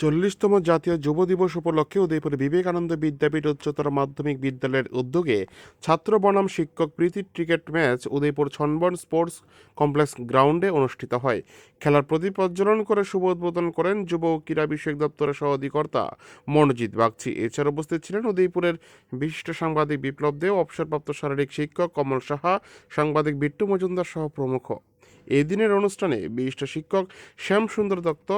চল্লিশতম জাতীয় যুব দিবস উপলক্ষে উদয়পুর বিবেকানন্দ বিদ্যাপীঠ উচ্চতর মাধ্যমিক বিদ্যালয়ের উদ্যোগে ছাত্র বনাম শিক্ষক প্রীতি cricket match Udaipur Chhanban sports complex গ্রাউন্ডে অনুষ্ঠিত হয়। খেলার প্রদীপ প্রজ্বলন করে শুভ উদ্বোধন করেন যুব ও ক্রীড়া বিষয়ক দপ্তরের সহ অধিকর্তা মনোজিৎ বাগচি। এছাড়া উপস্থিত ছিলেন উদয়পুরের বিশিষ্ট সাংবাদিক বিপ্লব দেও, অবসরপ্রাপ্ত শারীরিক শিক্ষক কমল সাহা, সাংবাদিক বিট্টু মজুমদার সহ প্রমুখ। এই দিনের অনুষ্ঠানে বিশিষ্ট শিক্ষক শ্যামসুন্দর দত্ত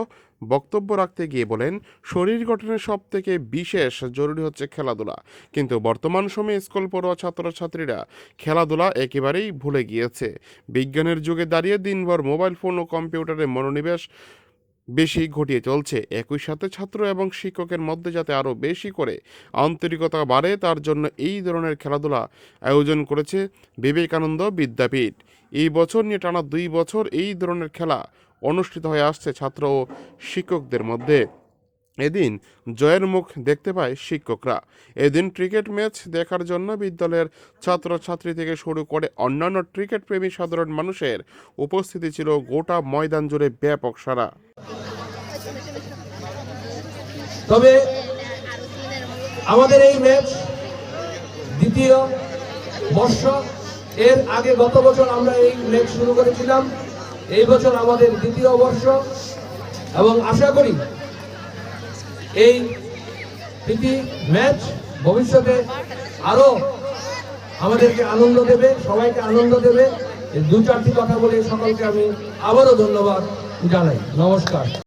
বক্তব্য রাখতে গিয়ে বলেন, শরীর গঠনের সব থেকে বিশেষ জরুরি হচ্ছে খেলাধুলা। কিন্তু বর্তমান সময়ে স্কুল পড়ুয়া ছাত্রছাত্রীরা খেলাধুলা একেবারেই ভুলে গিয়েছে। বিজ্ঞানের যুগে দাঁড়িয়ে দিনভর মোবাইল ফোন ও কম্পিউটারে মনোনিবেশ বেশি ঘটিয়ে চলছে। একই সাথে ছাত্র এবং শিক্ষকের মধ্যে যাতে আরও বেশি করে আন্তরিকতা বাড়ে, তার জন্য এই ধরনের খেলাধুলা আয়োজন করেছে বিবেকানন্দ বিদ্যাপীঠ। এই বছর নিয়ে টানা দুই বছর এই ধরনের খেলা অনুষ্ঠিত হয়ে আসছে ছাত্র ও শিক্ষকদের মধ্যে। এদিন জয়ের মুখ দেখতে পায় শিক্ষকরা। এদিন ক্রিকেট ম্যাচ দেখার জন্য বিদ্যালয়ের ছাত্রছাত্রী থেকে শুরু করে অন্যান্য ক্রিকেট প্রেমী সাধারণ মানুষের উপস্থিতি ছিল গোটা ময়দান জুড়ে ব্যাপক সারা তবে আমাদের এই ম্যাচ দ্বিতীয় বর্ষ এর আগে গত বছর আমরা এই ম্যাচ শুরু করেছিলাম। এই বছর আমাদের দ্বিতীয় বর্ষ এবং আশা করি এই প্রীতি ম্যাচ ভবিষ্যতে আরও আমাদেরকে আনন্দ দেবে, সবাইকে আনন্দ দেবে। দু চারটি কথা বলে সকলকে আমি আবারও ধন্যবাদ জানাই। নমস্কার।